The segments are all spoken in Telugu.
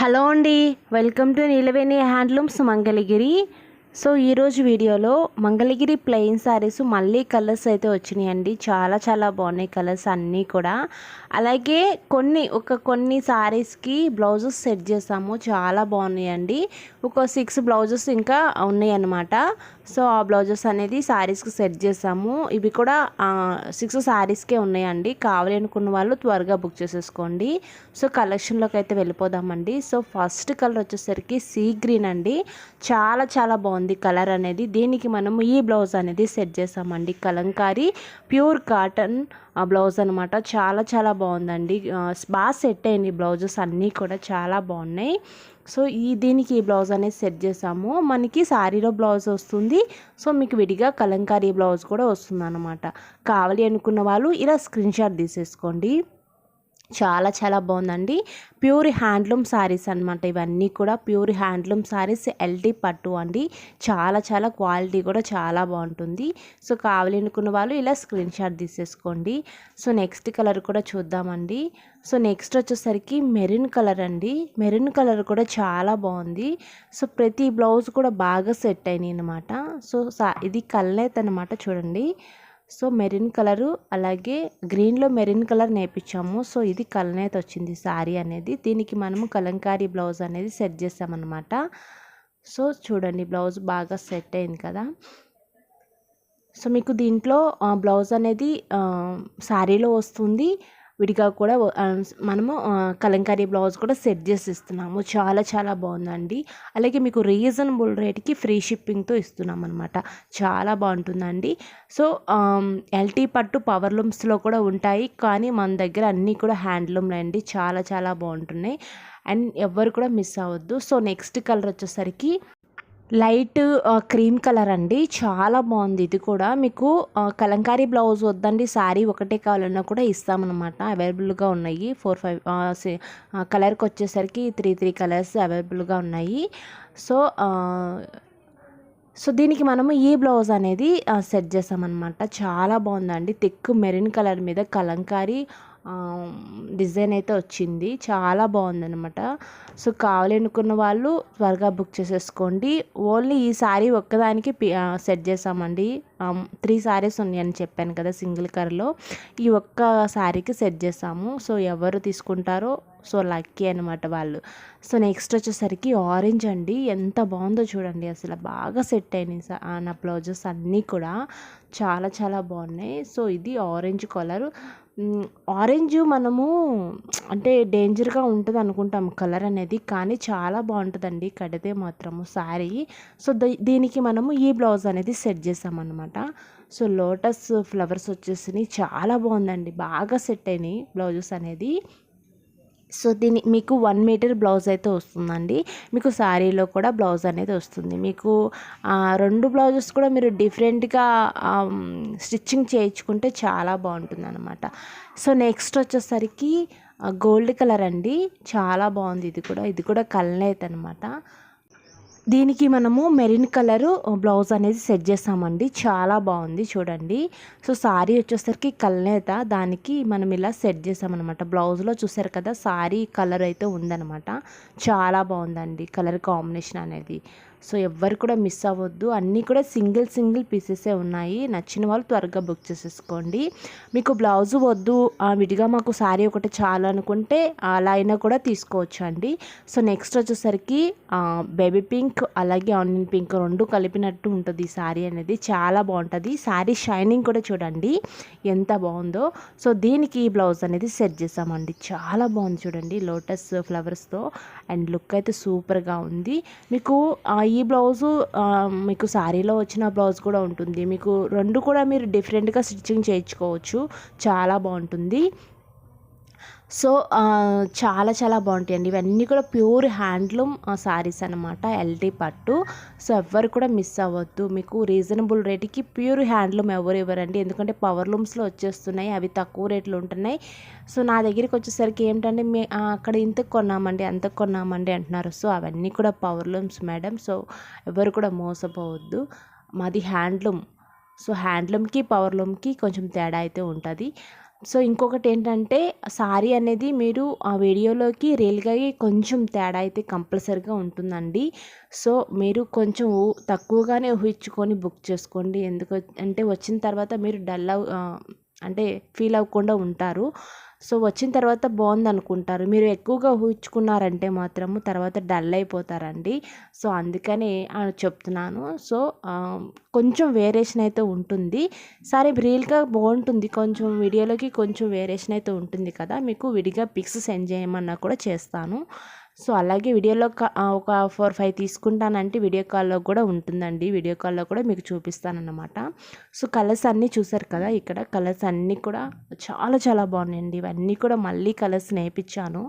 హలో అండి welcome to Neelaveni handlooms Mangalagiri. So ఈరోజు వీడియోలో మంగళగిరి ప్లెయిన్ శారీస్ మళ్ళీ కలర్స్ అయితే వచ్చినాయండి. చాలా చాలా బాగున్నాయి కలర్స్ అన్నీ కూడా. అలాగే కొన్ని ఒక కొన్ని శారీస్కి బ్లౌజెస్ సెట్ చేసాము. చాలా బాగున్నాయండి. ఒక సిక్స్ బ్లౌజెస్ ఇంకా ఉన్నాయి అన్నమాట సో ఆ బ్లౌజెస్ అనేది శారీస్కి సెట్ చేసాము. ఇవి కూడా సిక్స్ శారీస్కే ఉన్నాయండి. కావాలి అనుకున్న వాళ్ళు త్వరగా బుక్ చేసేసుకోండి. సో కలెక్షన్లోకి అయితే వెళ్ళిపోదామండి. సో ఫస్ట్ కలర్ వచ్చేసరికి సీ గ్రీన్ అండి. చాలా చాలా బాగుంది. ఉంది కలర్ అనేది. దీనికి మనము ఈ బ్లౌజ్ అనేది సెట్ చేసామండి కలంకారీ ప్యూర్ కాటన్ బ్లౌజ్ అనమాట చాలా చాలా బాగుందండి. బాగా సెట్ అయింది బ్లౌజెస్ అన్నీ కూడా చాలా బాగున్నాయి. సో ఈ దీనికి ఈ బ్లౌజ్ అనేది సెట్ చేసాము. మనకి శారీలో బ్లౌజ్ వస్తుంది. సో మీకు విడిగా కలంకారీ బ్లౌజ్ కూడా వస్తుంది అనమాట కావాలి అనుకున్న వాళ్ళు ఇలా స్క్రీన్ షాట్ తీసేసుకోండి. చాలా చాలా బాగుందండి. ప్యూర్ హ్యాండ్లూమ్ శారీస్ అనమాట ఇవన్నీ కూడా. ప్యూర్ హ్యాండ్లూమ్ శారీస్ ఎల్టీ పట్టు అండి. చాలా చాలా క్వాలిటీ కూడా చాలా బాగుంటుంది. సో కావాలనుకున్న వాళ్ళు ఇలా స్క్రీన్ షాట్ తీసేసుకోండి. సో నెక్స్ట్ కలర్ కూడా చూద్దామండి. సో నెక్స్ట్ వచ్చేసరికి మెరూన్ కలర్ అండి. మెరూన్ కలర్ కూడా చాలా బాగుంది. సో ప్రతి బ్లౌజ్ కూడా బాగా సెట్ అయినాయి అనమాట సో ఇది కల్నేత్ అనమాట చూడండి. సో మెరూన్ కలరు అలాగే గ్రీన్లో మెరూన్ కలర్ నేర్పించాము. సో ఇది కలనేత వచ్చింది. శారీ అనేది దీనికి మనము కలంకారీ బ్లౌజ్ అనేది సెట్ చేసామన్నమాట. సో చూడండి బ్లౌజ్ బాగా సెట్ అయింది కదా. సో మీకు దీంట్లో బ్లౌజ్ అనేది శారీలో వస్తుంది. విడిగా కూడా మనము కలంకారీ బ్లౌజ్ కూడా సెట్ చేసి ఇస్తున్నాము చాలా చాలా బాగుందండి. అలాగే మీకు రీజనబుల్ రేట్కి ఫ్రీ షిప్పింగ్తో ఇస్తున్నాం అనమాట చాలా బాగుంటుందండి. సో ఎల్టీ పట్టు పవర్ లూమ్స్లో కూడా ఉంటాయి. కానీ మన దగ్గర అన్నీ కూడా హ్యాండ్లూమ్లు అండి. చాలా చాలా బాగుంటున్నాయి. అండ్ ఎవ్వరు కూడా మిస్ అవ్వద్దు. సో నెక్స్ట్ కలర్ వచ్చేసరికి లైట్ క్రీమ్ కలర్ అండి. చాలా బాగుంది. ఇది కూడా మీకు కలంకారీ బ్లౌజ్ వద్దండి. శారీ ఒకటే కావాలన్నా కూడా ఇస్తామన్నమాట. అవైలబుల్గా ఉన్నాయి. ఫోర్ ఫైవ్ కలర్కి వచ్చేసరికి త్రీ త్రీ కలర్స్ అవైలబుల్గా ఉన్నాయి. సో సో దీనికి మనము ఈ బ్లౌజ్ అనేది సెట్ చేసామన్నమాట చాలా బాగుందండి. థిక్ మెరూన్ కలర్ మీద కలంకారీ డిజైన్ అయితే వచ్చింది. చాలా బాగుందన్నమాట. సో కావాలనుకున్న వాళ్ళు త్వరగా బుక్ చేసేసుకోండి. ఓన్లీ ఈ శారీ ఒక్కదానికి సెట్ చేసామండి. త్రీ శారీస్ ఉన్నాయని చెప్పాను కదా సింగిల్ కలర్లో ఈ ఒక్క శారీకి సెట్ చేసాము. సో ఎవరు తీసుకుంటారో సో లక్కీ అనమాట వాళ్ళు. సో నెక్స్ట్ వచ్చేసరికి ఆరెంజ్ అండి. ఎంత బాగుందో చూడండి. అసలు బాగా సెట్ అయినాయి ఆ, నా బ్లౌజెస్ అన్నీ కూడా. చాలా చాలా బాగున్నాయి. సో ఇది ఆరెంజ్ కలర్. ఆరెంజ్ మనము అంటే డేంజర్గా ఉంటుంది అనుకుంటాం కలర్ అనేది కానీ చాలా బాగుంటుందండి కడితే మాత్రము శారీ. సో దీనికి మనము ఈ బ్లౌజ్ అనేది సెట్ చేసామన్నమాట. సో లోటస్ ఫ్లవర్స్ వచ్చేసినాయి చాలా బాగుందండి. బాగా సెట్ అయినాయి బ్లౌజెస్ అనేది. సో దీని మీకు వన్ మీటర్ బ్లౌజ్ అయితే వస్తుందండి. మీకు శారీలో కూడా బ్లౌజ్ అనేది వస్తుంది. మీకు రెండు బ్లౌజెస్ కూడా మీరు డిఫరెంట్గా స్టిచ్చింగ్ చేయించుకుంటే చాలా బాగుంటుంది అనమాట సో నెక్స్ట్ వచ్చేసరికి గోల్డ్ కలర్ అండి. చాలా బాగుంది. ఇది కూడా ఇది కూడా కల్నేత్ అనమాట దీనికి మనము మెరిన్ కలరు బ్లౌజ్ అనేది సెట్ చేసామండి చాలా బాగుంది చూడండి. సో సారీ వచ్చేసరికి కల్నేత దానికి మనం ఇలా సెట్ చేసామన్నమాట. బ్లౌజ్లో చూసారు కదా సారీ కలర్ అయితే ఉందన్నమాట. చాలా బాగుందండి కలర్ కాంబినేషన్ అనేది. సో ఎవ్వరు కూడా మిస్ అవ్వద్దు. అన్నీ కూడా సింగిల్ సింగిల్ పీసెసే ఉన్నాయి. నచ్చిన వాళ్ళు త్వరగా బుక్ చేసేసుకోండి. మీకు బ్లౌజ్ వద్దు ఆ, విడిగా మాకు శారీ ఒకటి చాలు అనుకుంటే అలా అయినా కూడా తీసుకోవచ్చు అండి సో నెక్స్ట్ వచ్చేసరికి బేబీ పింక్ అలాగే ఆనియన్ పింక్ రెండు కలిపినట్టు ఉంటుంది ఈ శారీ అనేది. చాలా బాగుంటుంది. శారీ షైనింగ్ కూడా చూడండి ఎంత బాగుందో. సో దీనికి ఈ బ్లౌజ్ అనేది సెట్ చేసామండి. చాలా బాగుంది చూడండి లోటస్ ఫ్లవర్స్తో అండ్ లుక్ అయితే సూపర్గా ఉంది. మీకు ఈ బ్లౌజు మీకు శారీలో వచ్చిన బ్లౌజ్ కూడా ఉంటుంది. మీకు రెండు కూడా మీరు డిఫరెంట్గా స్టిచ్చింగ్ చేయించుకోవచ్చు. చాలా బాగుంటుంది. సో చాలా చాలా బాగుంటాయండి. ఇవన్నీ కూడా ప్యూర్ హ్యాండ్లూమ్ శారీస్ అనమాట ఎల్టీ పట్టు. సో ఎవ్వరు కూడా మిస్ అవ్వద్దు. మీకు రీజనబుల్ రేట్కి ప్యూర్ హ్యాండ్లూమ్ ఎవరు ఇవ్వరండి. ఎందుకంటే పవర్ లూమ్స్లో వచ్చేస్తున్నాయి అవి తక్కువ రేట్లు ఉంటున్నాయి. సో నా దగ్గరికి వచ్చేసరికి ఏంటంటే మీ అక్కడ ఇంత కొన్నామండి అంత కొన్నామండి అంటున్నారు. సో అవన్నీ కూడా పవర్ లూమ్స్ మేడం. సో ఎవరు కూడా మోసపోవద్దు. మాది హ్యాండ్లూమ్. సో హ్యాండ్లూమ్కి పవర్ లూమ్కి కొంచెం తేడా అయితే ఉంటుంది. సో ఇంకొకటి ఏంటంటే సారీ అనేది మీరు ఆ వీడియోలోకి రియల్గా కొంచెం తేడా అయితే కంపల్సరిగా ఉంటుందండి. సో మీరు కొంచెం తక్కువగానే ఊహించుకొని బుక్ చేసుకోండి. ఎందుకు అంటే వచ్చిన తర్వాత మీరు డల్ అవ్ అంటే ఫీల్ అవ్వకుండా ఉంటారు. సో వచ్చిన తర్వాత బాగుంది అనుకుంటారు మీరు ఎక్కువగా ఊహించుకున్నారంటే మాత్రము తర్వాత డల్ అయిపోతారండి. సో అందుకని చెప్తున్నాను. సో కొంచెం వేరియేషన్ అయితే ఉంటుంది. సరే రీల్గా బాగుంటుంది. కొంచెం వీడియోలోకి కొంచెం వేరియేషన్ అయితే ఉంటుంది కదా. మీకు విడిగా పిక్స్ సెండ్ చేయమన్నా కూడా చేస్తాను. సో అలాగే వీడియోలో ఒక ఫోర్ ఫైవ్ తీసుకుంటానంటే వీడియో కాల్లో కూడా ఉంటుందండి. వీడియో కాల్లో కూడా మీకు చూపిస్తానన్నమాట. సో కలర్స్ అన్నీ చూసారు కదా ఇక్కడ. కలర్స్ అన్నీ కూడా చాలా చాలా బాగున్నాయండి. ఇవన్నీ కూడా మళ్ళీ కలర్స్ నేర్పించాను.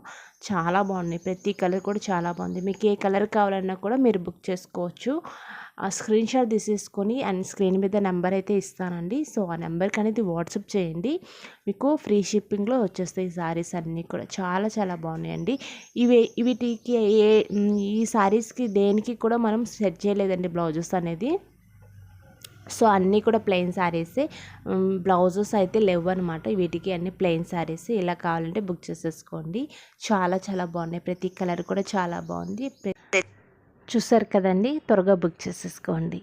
చాలా బాగున్నాయి. ప్రతి కలర్ కూడా చాలా బాగుంది. మీకు ఏ కలర్ కావాలన్నా కూడా మీరు బుక్ చేసుకోవచ్చు. స్క్రీన్ షాట్ తీసేసుకొని అండ్ స్క్రీన్ మీద నెంబర్ అయితే ఇస్తానండి. సో ఆ నెంబర్కి అనేది వాట్సాప్ చేయండి. మీకు ఫ్రీ షిప్పింగ్లో వచ్చేస్తాయి ఈ సారీస్ అన్నీ కూడా. చాలా చాలా బాగున్నాయండి. ఇవి వీటికి ఏ ఈ శారీస్కి దేనికి కూడా మనం సెట్ చేయలేదండి బ్లౌజెస్ అనేది. సో అన్నీ కూడా ప్లెయిన్ శారీసే బ్లౌజెస్ అయితే లేవు అనమాట వీటికి అన్ని ప్లెయిన్ శారీస్ ఇలా కావాలంటే బుక్ చేసేసుకోండి. చాలా చాలా బాగున్నాయి. ప్రతి కలర్ కూడా చాలా బాగుంది. చూసారు కదండి? త్వరగా బుక్ చేసేసుకోండి.